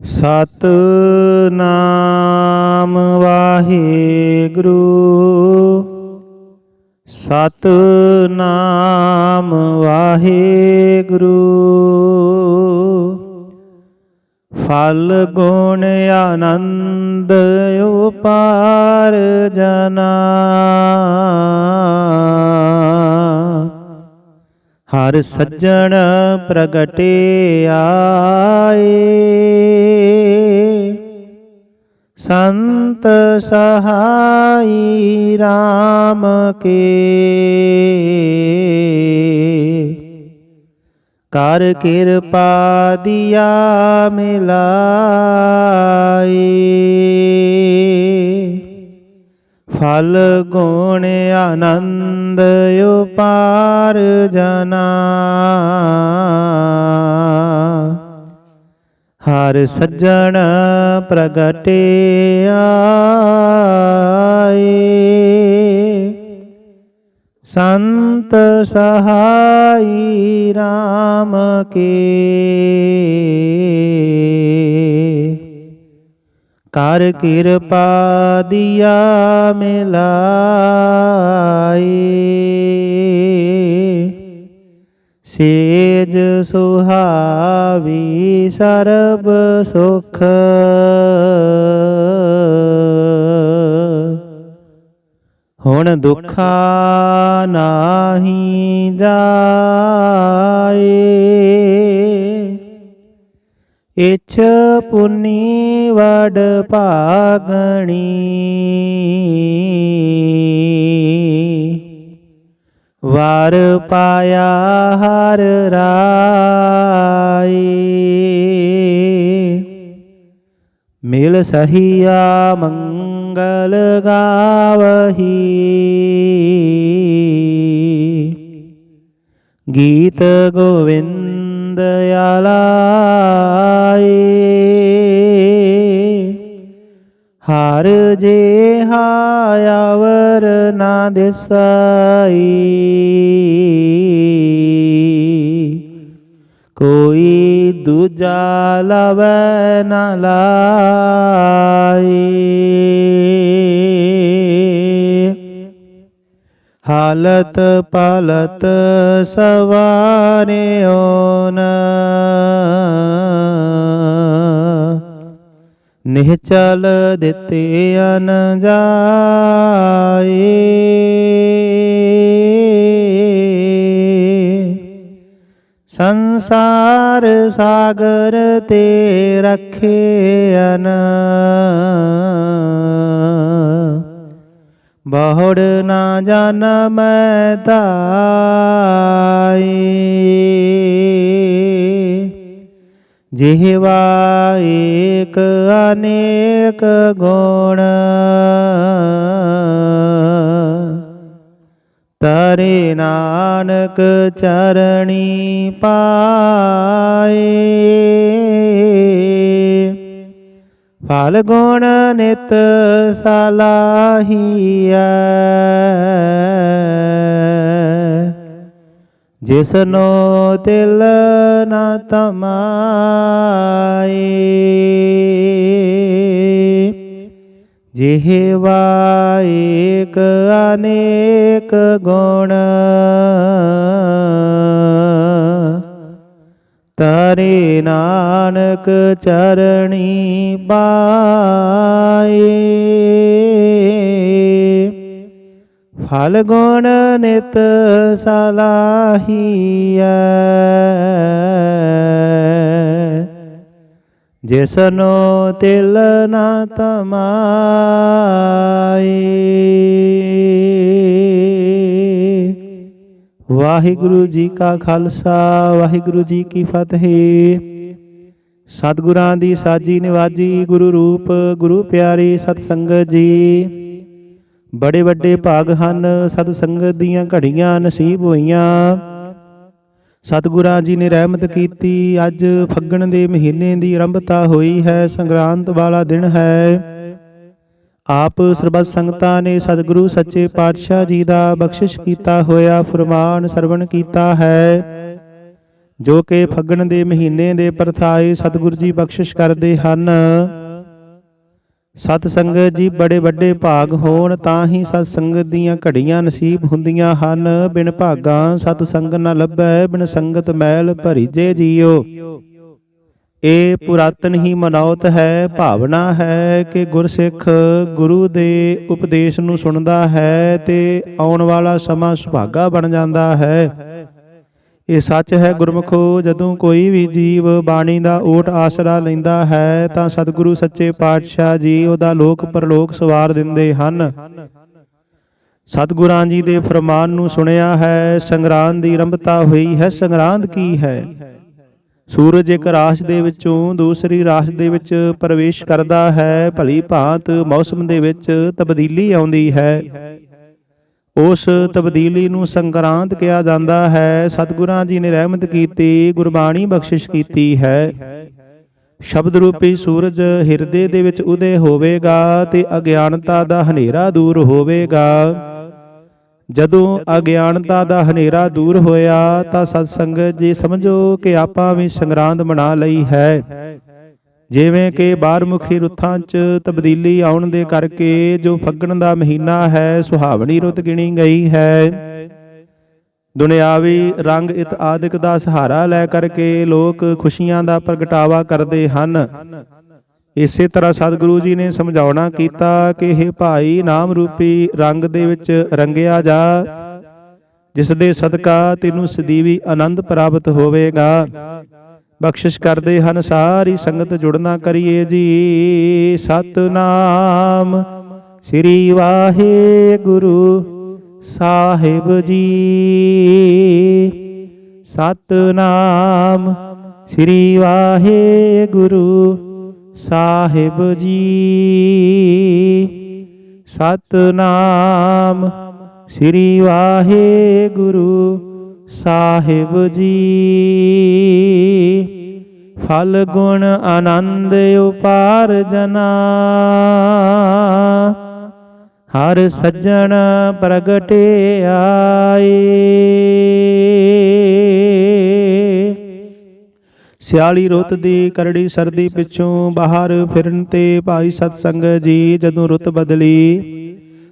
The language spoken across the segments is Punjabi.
ਸਤ ਸਤਨਾਮ ਵਾਹਿਗੁਰੂ। ਸਤਨਾਮ ਵਾਹਿਗੁਰੂ। ਫਲ ਗੁਣ ਆਨੰਦ ਉਪਾਰ ਜਨਾ। ਹਰ ਸੱਜਣ ਪ੍ਰਗਟੇ ਆਏ। ਸੰਤ ਸਹਾਈ RAM ਕੇ। ਕਰ ਕਿਰਪਾ ਦਿਆ ਮਿਲਾਈ ਫਲ ਗੁਣ ਆਨੰਦ ਉਪਾਰ ਜਨਾ। ਹਰ ਸੱਜਣ ਪ੍ਰਗਟੇ ਆਏ। ਸੰਤ ਸਹਾਈ RAM ਕੇ। ਕਰ ਕਿਰਪਾ ਦਿਆ ਮਿਲਾਈ ਸੇਜ ਸੁਹਾਵੀ ਸਰਬ ਸੁਖ। ਹੁਣ ਦੁਖਾ ਨਾਹੀ ਜਾਏ। ਇਛ ਪੁਨੀ ਵਡ ਭਾਗਣੀ। ਵਾਰ ਪਾਇਆ ਹਰ ਰਾਈ। ਮਿਲ ਸਹੀਆ ਮੰਗਲ ਗਾਵਹੀ। ਗੀਤ ਗੋਵਿੰਦ ਆਲਾਏ ਹਰ ਜੇ ਹਾਇਵਰ ਨਾ ਦਿਸਾਈ। ਕੋਈ ਦੂਜਾ ਲਵੈ ਨਾ ਲਾਈ। ਹਾਲਤ ਪਾਲਤ ਸਵਾਰਿਓ ਨ। ਨਿਹਚਲ ਦਿੱਤੇ ਅਨ ਜਾਏ। ਸੰਸਾਰ ਸਾਗਰ ਤੇ ਰੱਖੇ ਅਨ। ਬਹੁੜ ਨਾ ਜਨ ਮੈਂ ਜਿਹਵਾ ਏਕ ਅਨੇਕ ਗੁਣ ਤਰੇ ਨਾਨਕ ਚਰਣੀ ਪਾਏ ਫਲ ਗੁਣ ਨਿਤ ਸਲਾਹੀਐ ਜਿਸਨੋ ਤਿਲ ਨਾ ਤਮਾਏ। ਜਿਹਵਾ ਏਕ ਅਨੇਕ ਗੁਣ। ਤਰੇ ਨਾਨਕ ਚਰਣੀ ਪਾਏ। ਫਲ ਗੁਣ ਨਿਤ ਸਲਾਹੀਐ। ਜਿਸਨੋ ਤਿਲ ਨਾ ਤਮਾਏ ਵਾਹਿਗੁਰੂ ਜੀ ਕਾ ਖਾਲਸਾ, ਵਾਹਿਗੁਰੂ ਜੀ ਕੀ ਫਤਿਹ। ਸਤਿਗੁਰਾਂ ਦੀ ਸਾਜੀ ਨਿਵਾਜੀ ਗੁਰੂ ਰੂਪ, ਗੁਰੂ ਪਿਆਰੀ ਸਤ ਸੰਗਤ ਜੀ। ਬੜੇ ਵੱਡੇ ਭਾਗ ਹਨ, ਸਤ ਸੰਗਤ ਦੀਆਂ ਘੜੀਆਂ ਨਸੀਬ ਹੋਈਆਂ। ਸਤਿਗੁਰਾਂ ਜੀ ਨੇ ਰਹਿਮਤ ਕੀਤੀ, ਅੱਜ ਫੱਗਣ ਦੇ ਮਹੀਨੇ ਦੀ ਆਰੰਭਤਾ ਹੋਈ ਹੈ, ਸੰਗਰਾਂਤ ਵਾਲਾ ਦਿਨ ਹੈ। ਆਪ ਸਰਬੱਤ ਸੰਗਤਾਂ ਨੇ ਸਤਿਗੁਰੂ ਸੱਚੇ ਪਾਤਸ਼ਾਹ ਜੀ ਦਾ ਬਖਸ਼ਿਸ਼ ਕੀਤਾ ਹੋਇਆ, ਫਰਮਾਨ ਸਰਵਣ ਕੀਤਾ ਹੈ। ਜੋ ਕਿ ਫੱਗਣ ਦੇ ਮਹੀਨੇ ਦੇ ਪਰਥਾਏ ਸਤਿਗੁਰ ਜੀ ਬਖਸ਼ਿਸ਼ ਕਰਦੇ ਹਨ। ਸਤ ਸੰਗਤ ਜੀ ਬੜੇ ਵੱਡੇ ਭਾਗ ਹੋਣ ਤਾਂ ਹੀ ਸਤ ਸੰਗਤ ਦੀਆਂ ਘੜੀਆਂ ਨਸੀਬ ਹੁੰਦੀਆਂ ਹਨ। ਬਿਨ ਭਾਗਾਂ ਸਤ ਸੰਗ ਨ ਲੱਭੈ, ਬਿਨ ਸੰਗਤ ਮੈਲ ਭਰੀਜੇ ਜੀਓ। ਇਹ ਪੁਰਾਤਨ ਹੀ ਮਨੌਤ ਹੈ, ਭਾਵਨਾ ਹੈ ਕਿ ਗੁਰਸਿੱਖ ਗੁਰੂ ਦੇ ਉਪਦੇਸ਼ ਨੂੰ ਸੁਣਦਾ ਹੈ ਤੇ ਆਉਣ ਵਾਲਾ ਸਮਾਂ ਸੁਭਾਗਾ ਬਣ ਜਾਂਦਾ ਹੈ। ਇਹ ਸੱਚ ਹੈ, ਗੁਰਮਖੋ, ਜਦੋਂ ਕੋਈ ਵੀ ਜੀਵ ਬਾਣੀ ਦਾ ਓਟ ਆਸਰਾ ਲੈਂਦਾ ਹੈ, ਤਾਂ ਸਤਿਗੁਰੂ ਸੱਚੇ ਪਾਤਸ਼ਾਹ ਜੀ ਉਹਦਾ ਲੋਕ ਪਰਲੋਕ ਸਵਾਰ ਦਿੰਦੇ ਹਨ। ਸਤਿਗੁਰਾਂ ਜੀ ਦੇ ਫਰਮਾਨ ਨੂੰ ਸੁਣਿਆ ਹੈ, ਸੰਗਰਾਂਦ ਦੀ ਆਰੰਭਤਾ ਹੋਈ ਹੈ, ਸੰਗਰਾਂਦ ਕੀ ਹੈ? ਸੂਰਜ ਇੱਕ ਰਾਸ਼ ਦੇ ਵਿੱਚੋਂ ਦੂਸਰੀ ਰਾਸ਼ ਦੇ ਵਿੱਚ ਪ੍ਰਵੇਸ਼ ਕਰਦਾ ਹੈ, ਭਲੀ ਭਾਂਤ ਮੌਸਮ ਦੇ ਵਿੱਚ ਤਬਦੀਲੀ ਆਉਂਦੀ ਹੈ। ਉਸ ਤਬਦੀਲੀ ਨੂੰ ਸੰਕਰਾਂਤ ਕਿਹਾ ਜਾਂਦਾ ਹੈ। ਸਤਿਗੁਰਾਂ ਜੀ ਨੇ ਰਹਿਮਤ ਕੀਤੀ, ਗੁਰਬਾਣੀ ਬਖਸ਼ਿਸ਼ ਕੀਤੀ ਹੈ। ਸ਼ਬਦ ਰੂਪੀ ਸੂਰਜ ਹਿਰਦੇ ਦੇ ਵਿੱਚ ਉਦੇ ਹੋਵੇਗਾ ਤੇ ਅਗਿਆਨਤਾ ਦਾ ਹਨੇਰਾ ਦੂਰ ਹੋਵੇਗਾ। ਜਦੋਂ ਅਗਿਆਨਤਾ ਦਾ ਹਨੇਰਾ ਦੂਰ ਹੋਇਆ ਤਾਂ ਸਤਸੰਗਤ ਜੀ ਸਮਝੋ ਕਿ ਆਪਾਂ ਵੀ ਸੰਗਰਾਂਦ ਬਣਾ ਲਈ ਹੈ। ਜਿਵੇਂ ਕਿ ਬਾਹਰਮੁਖੀ ਰੁੱਤਾਂ 'ਚ ਤਬਦੀਲੀ ਆਉਣ ਦੇ ਕਰਕੇ ਜੋ ਫੱਗਣ ਦਾ ਮਹੀਨਾ ਹੈ, ਸੁਹਾਵਣੀ ਰੁੱਤ ਗਿਣੀ ਗਈ ਹੈ। ਦੁਨਿਆਵੀ ਰੰਗ ਇਤ ਆਦਿਕ ਦਾ ਸਹਾਰਾ ਲੈ ਕਰਕੇ ਲੋਕ ਖੁਸ਼ੀਆਂ ਦਾ ਪ੍ਰਗਟਾਵਾ ਕਰਦੇ ਹਨ। ਇਸੇ ਤਰ੍ਹਾਂ ਸਤਿਗੁਰੂ ਜੀ ਨੇ ਸਮਝਾਉਣਾ ਕੀਤਾ ਕਿ ਇਹ ਭਾਈ ਨਾਮ ਰੂਪੀ ਰੰਗ ਦੇ ਵਿੱਚ ਰੰਗਿਆ ਜਾ, ਜਿਸ ਦੇ ਸਦਕਾ ਤੈਨੂੰ ਸਦੀਵੀ ਆਨੰਦ ਪ੍ਰਾਪਤ ਹੋਵੇਗਾ। ਬਖਸ਼ਿਸ਼ ਕਰਦੇ ਹਨ ਸਾਰੀ ਸੰਗਤ ਜੁੜਨਾ ਕਰੀਏ ਜੀ। ਸਤਨਾਮ ਸ੍ਰੀ ਵਾਹਿਗੁਰੂ ਸਾਹਿਬ ਜੀ। ਸਤਨਾਮ ਸ੍ਰੀ ਵਾਹਿਗੁਰੂ ਸਾਹਿਬ ਜੀ। ਸਤਨਾਮ ਸ੍ਰੀ ਵਾਹਿਗੁਰੂ ਸਾਹਿਬ ਜੀ। ਫਲ ਗੁਣ ਆਨੰਦ ਉਪਾਰਜਨਾ ਹਰ ਸੱਜਣ ਪ੍ਰਗਟੇ ਆਏ। ਸਿਆਲੀ ਰੁੱਤ ਦੀ ਕਰੜੀ ਸਰਦੀ ਪਿੱਛੋਂ ਬਾਹਰ ਫਿਰਨ ਤੇ ਭਾਈ ਸਤਸੰਗ ਜੀ ਜਦੋਂ ਰੁੱਤ ਬਦਲੀ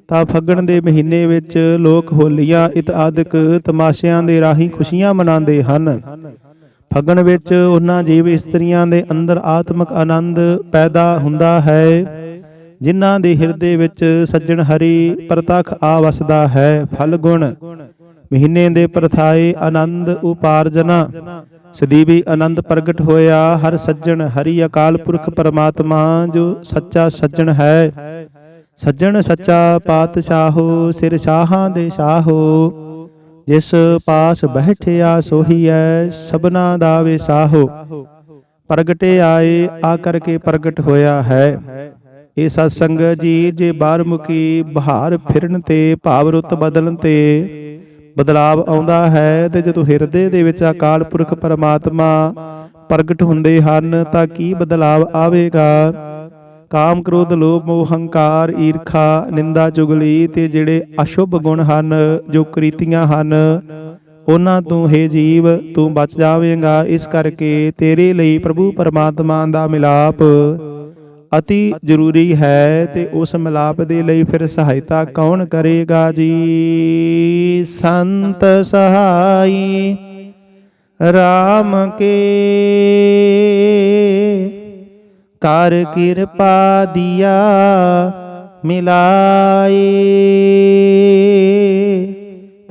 ਤਾਂ ਫੱਗਣ ਦੇ ਮਹੀਨੇ ਵਿੱਚ ਲੋਕ ਹੋਲੀਆਂ, ਇਤ ਆਦਿਕ ਤਮਾਸ਼ਿਆਂ ਦੇ ਰਾਹੀਂ ਖੁਸ਼ੀਆਂ ਮਨਾਉਂਦੇ ਹਨ। ਫੱਗਣ ਵਿੱਚ ਉਹਨਾਂ ਜੀਵ ਇਸਤਰੀਆਂ ਦੇ ਅੰਦਰ ਆਤਮਿਕ ਆਨੰਦ ਪੈਦਾ ਹੁੰਦਾ ਹੈ, ਜਿਨ੍ਹਾਂ ਦੇ ਹਿਰਦੇ ਵਿੱਚ ਸੱਜਣ ਹਰੀ ਪ੍ਰਤੱਖ ਆ ਵਸਦਾ ਹੈ। ਫਲ ਗੁਣ ਮਹੀਨੇ ਦੇ ਪ੍ਰਥਾਏ ਆਨੰਦ ਉਪਾਰਜਨਾ, ਸਦੀਵੀ ਆਨੰਦ ਪ੍ਰਗਟ ਹੋਇਆ। ਹਰ ਸੱਜਣ ਹਰੀ ਅਕਾਲ ਪੁਰਖ ਪਰਮਾਤਮਾ, ਜੋ ਸੱਚਾ ਸੱਜਣ ਹੈ। ਸੱਜਣ ਸੱਚਾ ਪਾਤਸ਼ਾਹੋ, ਸਿਰ ਸ਼ਾਹਾਂ ਦੇ ਸ਼ਾਹੋ ਜਿਸ ਪਾਸ ਬੈਠਿਆ ਸੋਹੀਐ ਸਭਨਾ ਦਾ ਵਿਸਾਹੋ। ਪ੍ਰਗਟੇ ਆਏ, ਆ ਕਰਕੇ ਪ੍ਰਗਟ ਹੋਇਆ ਹੈ। ਇਹ ਸਤ ਸੰਗਤ ਜੀ ਜੇ ਬਾਹਰਮੁਖੀ ਬਹਾਰ ਫਿਰਨ ਤੇ ਭਾਵ ਰੁੱਤ ਬਦਲਣ ਤੇ। ਬਦਲਾਵ ਆਉਂਦਾ ਹੈ ਤੇ ਜਦੋਂ ਹਿਰਦੇ ਦੇ ਵਿੱਚ ਅਕਾਲ ਪੁਰਖ ਪਰਮਾਤਮਾ ਪ੍ਰਗਟ ਹੁੰਦੇ ਹਨ, ਤਾਂ ਕੀ ਬਦਲਾਵ ਆਵੇਗਾ? ਕਾਮ ਕ੍ਰੋਧ, ਲੋਭ, ਮੋਹ, ਹੰਕਾਰ, ਈਰਖਾ, ਨਿੰਦਾ, ਚੁਗਲੀ ਤੇ ਜਿਹੜੇ ਅਸ਼ੁਭ ਗੁਣ ਹਨ, ਜੋ ਕ੍ਰਿਤੀਆਂ ਹਨ, ਉਹਨਾਂ ਤੋਂ ਹੈ ਜੀਵ, ਤੂੰ ਬਚ ਜਾਵੇਂਗਾ। ਇਸ ਕਰਕੇ ਤੇਰੇ ਲਈ ਪ੍ਰਭੂ ਪਰਮਾਤਮਾ ਦਾ ਮਿਲਾਪ ਅਤੀ ਜ਼ਰੂਰੀ ਹੈ ਤੇ ਉਸ ਮਿਲਾਪ ਦੇ ਲਈ ਫਿਰ ਸਹਾਇਤਾ ਕੌਣ ਕਰੇਗਾ ਜੀ? ਸੰਤ ਸਹਾਈ RAM ਕੇ ਕਰ ਕਿਰਪਾ ਦਿਆ ਮਿਲਾਏ।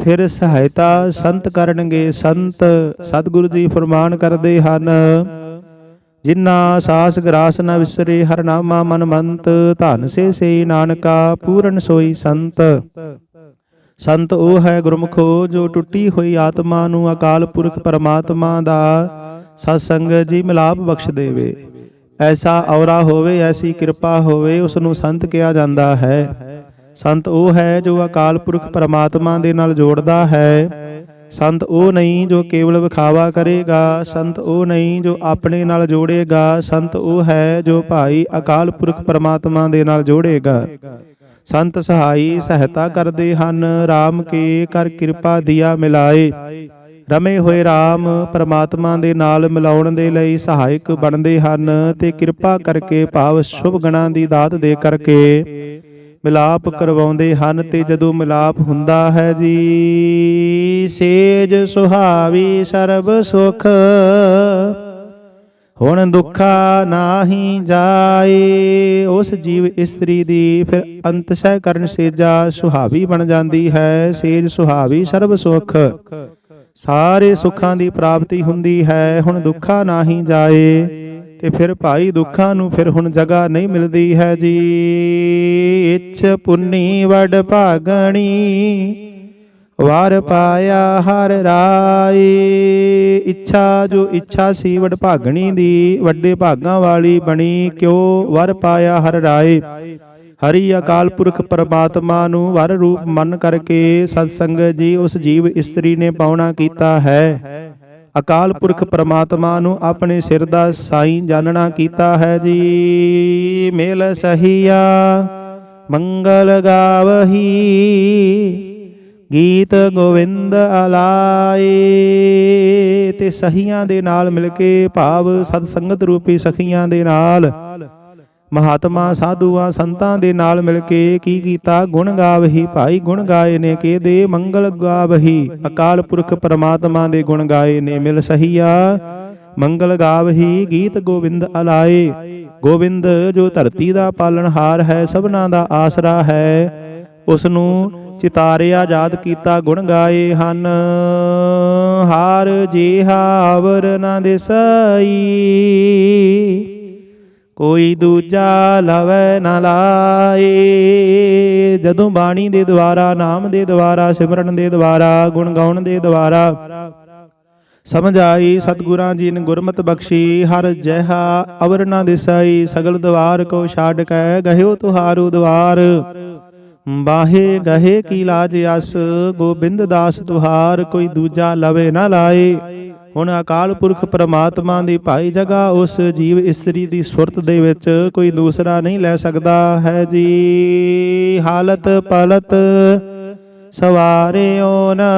ਫਿਰ ਸਹਾਇਤਾ ਸੰਤ ਕਰਨਗੇ ਸੰਤ, ਸਤਿਗੁਰੂ ਜੀ ਫਰਮਾਨ ਕਰਦੇ ਹਨ ਜਿਨ੍ਹਾਂ ਸਾਸ ਗਰਾਸ ਨ ਵਿਸਰੇ ਹਰ ਨਾਮਾ ਮਨ ਮੰਤ ਧਨ ਸੇ ਸੇ ਨਾਨਕਾ ਪੂਰਨ ਸੋਈ ਸੰਤ। ਸੰਤ ਉਹ ਹੈ ਗੁਰਮੁਖੋ ਜੋ ਟੁੱਟੀ ਹੋਈ ਆਤਮਾ ਨੂੰ ਅਕਾਲ ਪੁਰਖ ਪਰਮਾਤਮਾ ਦਾ ਸਤ ਸੰਗਤ ਜੀ ਮਿਲਾਪ ਬਖਸ਼ ਦੇਵੇ। ਐਸਾ ਔਰਾ ਹੋਵੇ, ਐਸੀ ਕਿਰਪਾ ਹੋਵੇ ਉਸ ਨੂੰ ਸੰਤ ਕਿਹਾ ਜਾਂਦਾ ਹੈ। ਸੰਤ ਉਹ ਹੈ ਜੋ ਅਕਾਲ ਪੁਰਖ ਪਰਮਾਤਮਾ ਦੇ ਨਾਲ ਜੋੜਦਾ ਹੈ। ਸੰਤ ਉਹ ਨਹੀਂ ਜੋ ਕੇਵਲ ਵਿਖਾਵਾ ਕਰੇਗਾ। ਸੰਤ ਉਹ ਨਹੀਂ ਜੋ ਆਪਣੇ ਨਾਲ ਜੋੜੇਗਾ। ਸੰਤ ਉਹ ਹੈ ਜੋ ਭਾਈ ਅਕਾਲ ਪੁਰਖ ਪਰਮਾਤਮਾ ਦੇ ਨਾਲ ਜੋੜੇਗਾ। ਸੰਤ ਸਹਾਈ ਸਹਾਇਤਾ ਕਰਦੇ ਹਨ। RAM ਕੇ ਕਰ ਕਿਰਪਾ ਦਿਆ ਮਿਲਾਏ। ਰਮੇ ਹੋਏ RAM ਪਰਮਾਤਮਾ ਦੇ ਨਾਲ ਮਿਲਾਉਣ ਦੇ ਲਈ ਸਹਾਇਕ ਬਣਦੇ ਹਨ ਤੇ ਕਿਰਪਾ ਕਰਕੇ ਭਾਵ ਸ਼ੁਭ ਗਣਾਂ ਦੀ ਦਾਤ ਦੇ ਕਰਕੇ ਮਿਲਾਪ ਕਰਵਾਉਂਦੇ ਹਨ ਤੇ ਜਦੋਂ ਮਿਲਾਪ ਹੁੰਦਾ ਹੈ ਜੀ ਸੇਜ ਸੁਹਾਵੀ ਸਰਬ ਸੁਖ। ਹੁਣ ਦੁੱਖਾ ਨਾਹੀ ਜਾਏ। ਉਸ ਜੀਵ ਇਸਤਰੀ ਦੀ ਫਿਰ ਅੰਤਸ਼ੈ ਕਰਨ ਸੇਜਾ ਸੁਹਾਵੀ ਬਣ ਜਾਂਦੀ ਹੈ। ਸੇਜ ਸੁਹਾਵੀ ਸਰਬ ਸੁਖ। ਸਾਰੇ ਸੁੱਖਾਂ ਦੀ ਪ੍ਰਾਪਤੀ ਹੁੰਦੀ ਹੈ, ਹੁਣ ਦੁੱਖਾ ਨਾਹੀ ਜਾਏ। ਤੇ ਫਿਰ ਭਾਈ ਦੁੱਖਾਂ ਨੂੰ ਫਿਰ ਹੁਣ ਜਗ੍ਹਾ ਨਹੀਂ ਮਿਲਦੀ ਹੈ ਜੀ। ਇੱਛ ਪੁੰਨੀ ਵਡ ਭਾਗਣੀ, ਵਾਰ ਪਾਇਆ ਹਰ ਰਾਏ। ਇੱਛਾ ਜੋ ਇੱਛਾ ਸੀ ਵਡ ਭਾਗਣੀ ਦੀ, ਵੱਡੇ ਭਾਗਾਂ ਵਾਲੀ ਬਣੀ ਕਿਉ? ਵਰ ਪਾਇਆ ਹਰ ਰਾਏ। ਹਰੀ ਅਕਾਲ ਪੁਰਖ ਪਰਮਾਤਮਾ ਨੂੰ ਵਰ ਰੂਪ ਮੰਨ ਕਰਕੇ ਸਤ ਸੰਗਤ ਜੀ ਉਸ ਜੀਵ ਇਸਤਰੀ ਨੇ ਪਾਉਣਾ ਕੀਤਾ ਹੈ। ਅਕਾਲ ਪੁਰਖ ਪਰਮਾਤਮਾ ਨੂੰ ਆਪਣੇ ਸਿਰ ਦਾ ਸਾਈਂ ਜਾਣਨਾ ਕੀਤਾ ਹੈ ਜੀ। ਮੇਲ ਸਹੀਆ, ਮੰਗਲ ਗਾਵਹੀ, ਗੀਤ ਗੋਵਿੰਦ ਅਲਾਏ। ਤੇ ਸਹੀਆਂ ਦੇ ਨਾਲ ਮਿਲ ਕੇ ਭਾਵ ਸਤ ਸੰਗਤ ਰੂਪੀ ਸਖੀਆਂ ਦੇ ਨਾਲ ਮਹਾਤਮਾ ਸਾਧੂਆਂ ਸੰਤਾਂ ਦੇ ਨਾਲ ਮਿਲ ਕੇ ਕੀ ਕੀਤਾ? ਗੁਣ ਗਾਵਹੀ, ਭਾਈ ਗੁਣ ਗਾਏ ਨੇ ਕਿਹਦੇ? ਮੰਗਲ ਗਾਵਹੀ। ਅਕਾਲ ਪੁਰਖ ਪਰਮਾਤਮਾ ਦੇ ਗੁਣ ਗਾਏ ਨੇ, ਮਿਲ ਸਹੀਆ। ਮੰਗਲ ਗਾਵਹੀ, ਗੀਤ ਗੋਬਿੰਦ ਅਲਾਏ। ਗੋਬਿੰਦ, ਜੋ ਧਰਤੀ ਦਾ ਪਾਲਣਹਾਰ ਹੈ, ਸਭਨਾ ਦਾ ਆਸਰਾ ਹੈ। ਉਸ ਨੂੰ ਚਿਤਾਰਿਆ ਯਾਦ ਕੀਤਾ, ਗੁਣ ਗਾਏ ਹਨ। ਹਾਰ ਜਿਹਾਵਰ ਨਾ ਦਿਸਈ। ਕੋਈ ਦੂਜਾ ਲਵੈ ਨਾ ਲਾਏ। ਜਦੋਂ ਬਾਣੀ ਦੇ ਦੁਆਰਾ, ਨਾਮ ਦੇ ਦੁਆਰਾ, ਸਿਮਰਨ ਦੇ ਦੁਆਰਾ, ਗੁਣ ਗਾਉਣ ਦੇ ਦੁਆਰਾ ਸਮਝ ਆਈ, ਸਤਿਗੁਰਾਂ ਜੀ ਨੇ ਗੁਰਮਤ ਬਖਸ਼ੀ, ਹਰ ਜਹਾ ਅਵਰ ਨਾ ਦਿਸਾਈ, ਸਗਲ ਦਵਾਰ ਕੋ ਛਾੜ ਕੈ ਗਹਿਓ ਤੁਹਾਰੂ ਦਵਾਰ। ਬਾਹੇ ਗਹੇ ਕੀ ਲਾਜ ਅਸ ਗੋਬਿੰਦ ਦਾਸ ਤੁਹਾਰ, ਕੋਈ ਦੂਜਾ ਲਵੇ ਨਾ ਲਾਏ। ਹੁਣ ਅਕਾਲ ਪੁਰਖ ਪ੍ਰਮਾਤਮਾ ਦੀ ਭਾਈ ਜਗਾ ਉਸ ਜੀਵ ਇਸਤਰੀ ਦੀ ਸੁਰਤ ਦੇ ਵਿੱਚ ਕੋਈ ਦੂਸਰਾ ਨਹੀਂ ਲੈ ਸਕਦਾ। ਹੈ ਜੀ, ਹਾਲਤ ਪਲਤ ਸਵਾਰਿਓ ਨਾ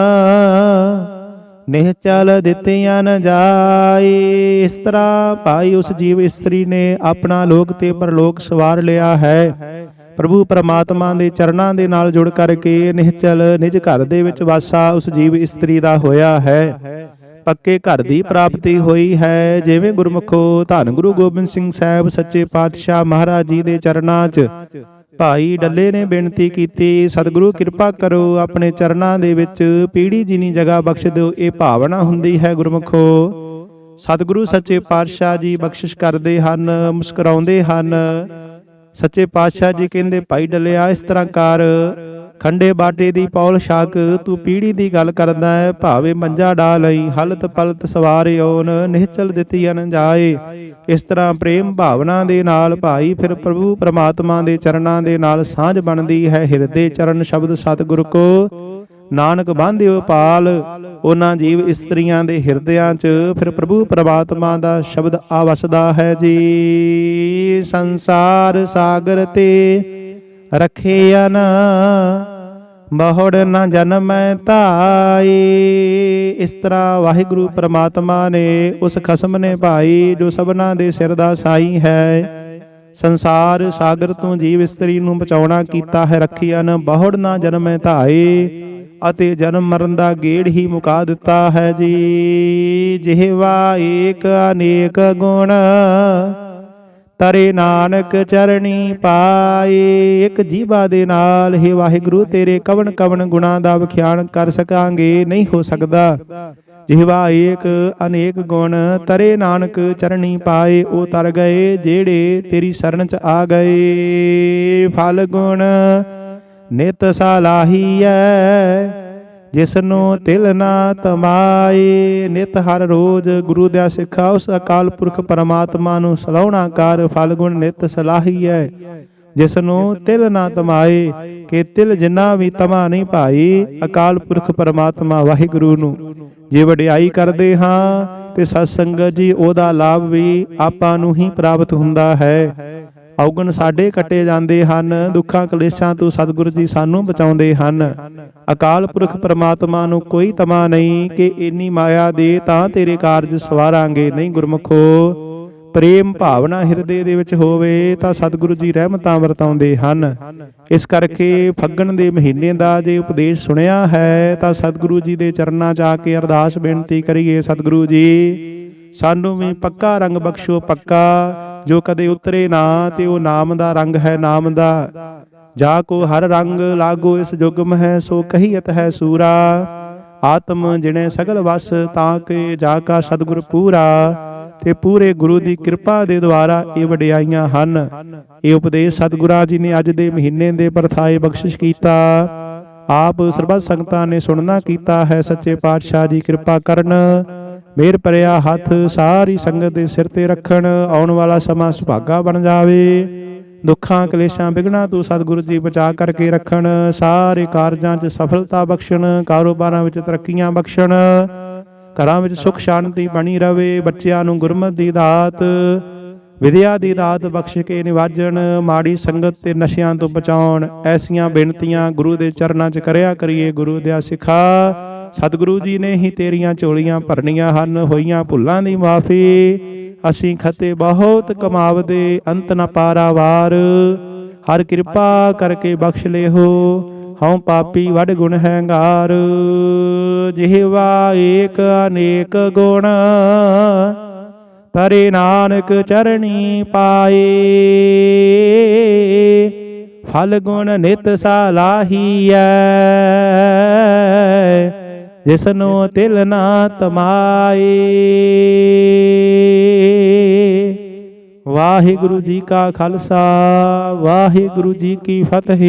ਨਿਹ ਚਲ ਦਿੱਤੀਆਂ ਨ ਜਾਏ ਇਸ ਤਰ੍ਹਾਂ ਭਾਈ ਉਸ ਜੀਵ ਇਸਤਰੀ ਨੇ ਆਪਣਾ ਲੋਕ ਤੇ ਪਰਲੋਕ ਸਵਾਰ ਲਿਆ ਹੈ। ਪ੍ਰਭੂ ਪਰਮਾਤਮਾ ਦੇ ਚਰਨਾਂ ਦੇ ਨਾਲ ਜੁੜ ਕਰਕੇ ਨਿਹਚਲ ਨਿਜ ਘਰ ਦੇ ਵਿੱਚ ਵਾਸਾ ਉਸ ਜੀਵ ਇਸਤਰੀ ਦਾ ਹੋਇਆ ਹੈ। ਪੱਕੇ ਘਰ ਦੀ ਪ੍ਰਾਪਤੀ ਹੋਈ ਹੈ। ਜਿਵੇਂ ਗੁਰਮੁਖੋ, ਧੰਨ ਗੁਰੂ ਗੋਬਿੰਦ ਸਿੰਘ ਸਾਹਿਬ ਸੱਚੇ ਪਾਤਸ਼ਾਹ ਮਹਾਰਾਜ ਜੀ ਦੇ ਚਰਨਾਂ 'ਚ। ਭਾਈ ਡੱਲੇ ਨੇ ਬੇਨਤੀ ਕੀਤੀ, ਸਤਿਗੁਰੂ ਕਿਰਪਾ ਕਰੋ ਆਪਣੇ ਚਰਨਾਂ ਦੇ ਵਿੱਚ ਪੀੜੀ ਜਿਨੀ ਜਗ੍ਹਾ ਬਖਸ਼ ਦਿਓ, ਇਹ ਭਾਵਨਾ ਹੁੰਦੀ ਹੈ ਗੁਰਮੁਖੋ। ਸਤਿਗੁਰੂ ਸੱਚੇ ਪਾਤਸ਼ਾਹ ਜੀ ਬਖਸ਼ਿਸ਼ ਕਰਦੇ ਹਨ, ਮੁਸਕਰਾਉਂਦੇ ਹਨ। ਸੱਚੇ ਪਾਤਸ਼ਾਹ ਜੀ ਕਹਿੰਦੇ, ਭਾਈ ਡੱਲਿਆ, ਇਸ ਤਰ੍ਹਾਂ ਕਰ। ਖੰਡੇ ਬਾਟੇ ਦੀ ਪੌਲ ਸ਼ਾਕ ਤੂੰ ਪੀੜੀ ਦੀ ਗੱਲ ਕਰਦਾ ਹੈ ਭਾਵੇਂ ਮੰਜਾ ਡਾ ਲਈ, ਹਲਤ ਪਲਤ ਸਵਾਰਿਓਨ ਨਿਹਚਲ ਦਿੱਤੀ ਅਨ ਜਾਏ। ਇਸ ਤਰ੍ਹਾਂ ਪ੍ਰੇਮ ਭਾਵਨਾ ਦੇ ਨਾਲ ਭਾਈ, ਫਿਰ ਪ੍ਰਭੂ ਪ੍ਰਮਾਤਮਾ ਦੇ ਚਰਨਾਂ ਦੇ ਨਾਲ ਸਾਂਝ ਬਣਦੀ ਹੈ, ਹਿਰਦੇ ਚਰਨ ਸ਼ਬਦ ਸਤਿਗੁਰ ਕੋ। ਨਾਨਕ ਬਾਂਧਿਓ ਪਾਲ ਉਹਨਾਂ ਜੀਵ ਇਸਤਰੀਆਂ ਦੇ ਹਿਰਦਿਆਂ 'ਚ, ਫਿਰ ਪ੍ਰਭੂ ਪ੍ਰਮਾਤਮਾ ਦਾ ਸ਼ਬਦ ਆਵਸਦਾ ਹੈ ਜੀ। ਸੰਸਾਰ ਸਾਗਰ ਤੇ ਰਖਿਆਨ ਬਹੁੜ ਨ ਜਨਮੈ ਧਾਈ ਇਸ ਤਰ੍ਹਾਂ ਵਾਹਿਗੁਰੂ ਪ੍ਰਮਾਤਮਾ ਨੇ ਉਸ ਖਸਮ ਨੇ ਭਾਈ, ਜੋ ਸਭਨਾ ਦੇ ਸਿਰ ਦਾ ਸਾਈ ਹੈ। ਸੰਸਾਰ ਸਾਗਰ ਤੋਂ ਜੀਵ ਇਸਤਰੀ ਨੂੰ ਬਚਾਉਣਾ ਕੀਤਾ ਹੈ ਰੱਖਿਆਨ ਬਹੁੜ ਨਾ ਜਨਮੈ ਧਾਏ ਅਤੇ ਜਨਮ ਮਰਨ ਦਾ ਗੇੜ ਹੀ ਮੁਕਾ ਦਿੱਤਾ ਹੈ ਜੀ। ਜਿਹਵਾ ਏਕ ਅਨੇਕ ਗੁਣ ਤਰੇ ਨਾਨਕ ਚਰਣੀ ਪਾਏ, ਇੱਕ ਜੀਵਾ ਦੇ ਨਾਲ ਹੀ ਵਾਹਿਗੁਰੂ, ਤੇਰੇ ਕਵਨ ਕਵਨ ਗੁਣਾ ਦਾ ਵਿਖਿਆਨ ਕਰ ਸਕਾਂਗੇ, ਨਹੀਂ ਹੋ ਸਕਦਾ। ਜਿਹਵਾ ਏਕ ਅਨੇਕ ਗੁਣ, ਤਰੇ ਨਾਨਕ ਚਰਣੀ ਪਾਏ, ਉਹ ਤਰ ਗਏ, ਜਿਹੜੇ ਤੇਰੀ ਸ਼ਰਨ ਚ ਆ ਗਏ। ਫਲ ਗੁਣ ਨਿਤ ਸਲਾਹੀਐ ਜਿਸ ਨੂੰ ਤਿਲ ਨਾ ਤਮਾਏ ਨਿਤ ਹਰ ਰੋਜ਼ ਗੁਰੂ ਦਾ ਸਿੱਖਾ ਉਸ ਅਕਾਲ ਪੁਰਖ ਪਰਮਾਤਮਾ ਨੂੰ ਸਲਾਉਣਾ ਕਰ, ਫਲ ਗੁਣ ਨਿਤ ਸਲਾਹੀਐ। ਜਿਸ ਨੂੰ ਤਿਲ ਨਾ ਤਮਾਏ ਕਿ ਤਿਲ ਜਿੰਨਾ ਵੀ ਤਮਾ ਨਹੀਂ ਭਾਈ, ਅਕਾਲ ਪੁਰਖ ਪਰਮਾਤਮਾ ਵਾਹਿਗੁਰੂ ਨੂੰ। ਜੇ ਵਡਿਆਈ ਕਰਦੇ ਹਾਂ, ਤੇ ਸਤ ਸੰਗਤ ਜੀ, ਉਹਦਾ ਲਾਭ ਵੀ ਆਪਾਂ ਨੂੰ ਹੀ ਪ੍ਰਾਪਤ ਹੁੰਦਾ ਹੈ। ਔਗਣ ਸਾਡੇ ਕੱਟੇ ਜਾਂਦੇ ਹਨ, ਦੁੱਖਾਂ ਕਲੇਸ਼ਾਂ ਤੋਂ ਸਤਿਗੁਰੂ ਜੀ ਸਾਨੂੰ ਬਚਾਉਂਦੇ ਹਨ। ਅਕਾਲ ਪੁਰਖ ਪ੍ਰਮਾਤਮਾ ਨੂੰ ਕੋਈ ਤਮਾ ਨਹੀਂ ਕਿ ਇੰਨੀ ਮਾਇਆ ਦੇ ਤਾਂ ਤੇਰੇ ਕਾਰਜ ਸਵਾਰਾਂਗੇ। ਨਹੀਂ ਗੁਰਮਖੋ, ਪ੍ਰੇਮ ਭਾਵਨਾ ਹਿਰਦੇ ਦੇ ਵਿੱਚ ਹੋਵੇ ਤਾਂ ਸਤਿਗੁਰੂ ਜੀ ਰਹਿਮਤਾਂ ਵਰਤਾਉਂਦੇ ਹਨ। ਇਸ ਕਰਕੇ ਫੱਗਣ ਦੇ ਮਹੀਨੇ ਦਾ ਜੇ ਉਪਦੇਸ਼ ਸੁਣਿਆ ਹੈ ਤਾਂ ਸਤਿਗੁਰੂ ਜੀ ਦੇ ਚਰਨਾਂ 'ਚ ਆ ਕੇ ਅਰਦਾਸ ਬੇਨਤੀ ਕਰੀਏ, ਸਤਿਗੁਰੂ ਜੀ, ਸਾਨੂੰ ਵੀ ਪੱਕਾ ਰੰਗ ਬਖਸ਼ੋ, ਪੱਕਾ ਜੋ ਕਦੇ ਉਤਰੇ ਨਾ, ਤੇ ਉਹ ਨਾਮ ਦਾ ਰੰਗ ਹੈ ਨਾਮ ਦਾ। ਜਾ ਕੋ ਹਰ ਰੰਗ ਲਾਗੋ ਇਸ ਜੁਗਮ ਹੈ, ਸੋ ਕਹੀਤ ਹੈ ਸੂਰਾ। ਆਤਮ ਜਿਨੇ ਸਗਲ ਵਸ, ਤਾਂ ਕੇ ਜਾ ਕਾ ਸਤਿਗੁਰ ਪੂਰਾ। ਤੇ ਪੂਰੇ ਗੁਰੂ ਦੀ ਕਿਰਪਾ ਦੇ ਦੁਆਰਾ ਇਹ ਵਡਿਆਈਆਂ ਹਨ। ਇਹ ਉਪਦੇਸ਼ ਸਤਿਗੁਰਾਂ ਜੀ ਨੇ ਅੱਜ ਦੇ ਮਹੀਨੇ ਦੇ ਪਰਥਾਏ ਬਖਸ਼ਿਸ਼ ਕੀਤਾ। ਆਪ ਸਰਬੱਤ ਸੰਗਤਾਂ ਨੇ ਸੁਣਨਾ ਕੀਤਾ ਹੈ, ਸੱਚੇ ਪਾਤਸ਼ਾਹ ਜੀ ਕਿਰਪਾ ਕਰਨ। ਮੇਰ ਭਰਿਆ ਹੱਥ ਸਾਰੀ ਸੰਗਤ ਦੇ ਸਿਰ ਤੇ ਰੱਖਣ, ਆਉਣ ਵਾਲਾ ਸਮਾਂ ਸੁਭਾਗਾ ਬਣ ਜਾਵੇ। ਦੁੱਖਾਂ ਕਲੇਸ਼ਾਂ ਵਿਗਣਾ ਤੋਂ ਸਤਿਗੁਰੂ ਜੀ ਬਚਾ ਕਰਕੇ ਰੱਖਣ, ਸਾਰੇ ਕਾਰਜਾਂ 'ਚ ਸਫਲਤਾ ਬਖਸ਼ਣ, ਕਾਰੋਬਾਰਾਂ ਵਿੱਚ ਤਰੱਕੀਆਂ ਬਖਸ਼ਣ, ਘਰਾਂ ਵਿੱਚ ਸੁਖ ਸ਼ਾਂਤੀ ਬਣੀ ਰਵੇ, ਬੱਚਿਆਂ ਨੂੰ ਗੁਰਮਤਿ ਦੀ ਦਾਤ, ਵਿਦਿਆ ਦੀ ਦਾਤ ਬਖਸ਼ ਕੇ ਨਿਵਾਜਣ, ਮਾੜੀ ਸੰਗਤ ਤੇ ਨਸ਼ਿਆਂ ਤੋਂ ਬਚਾਉਣ, ਐਸੀਆਂ ਬੇਨਤੀਆਂ ਗੁਰੂ ਦੇ ਚਰਨਾਂ 'ਚ ਕਰਿਆ ਕਰੀਏ, ਗੁਰੂ ਦਿਆ ਸਿਖਾ। ਸਤਿਗੁਰੂ ਜੀ ਨੇ ਹੀ ਤੇਰੀਆਂ ਚੋਲੀਆਂ ਭਰਨੀਆਂ ਹਨ, ਹੋਈਆਂ ਭੁੱਲਾਂ ਦੀ ਮਾਫੀ। ਅਸੀਂ ਖਤੇ ਬਹੁਤ ਕਮਾਵਦੇ, ਅੰਤ ਨ ਪਾਰਾਵਾਰ। ਹਰ ਕਿਰਪਾ ਕਰਕੇ ਬਖਸ਼ ਲਿਓ ਹਉ ਪਾਪੀ ਵਡ ਗੁਣ ਹੈਂਗਾਰ। ਜਿਹਵਾ ਏਕ ਅਨੇਕ ਗੁਣ, ਤਰੇ ਨਾਨਕ ਚਰਣੀ ਪਾਏ। ਫਲ ਗੁਣ ਨਿਤ ਸਾਲਾਹੀਐ ਜਿਸਨੋ ਤਿਲ ਨਾ ਤਮਾਏ ਵਾਹਿਗੁਰੂ ਜੀ ਕਾ ਖਾਲਸਾ ਵਾਹਿਗੁਰੂ ਜੀ ਕੀ ਫਤਿਹ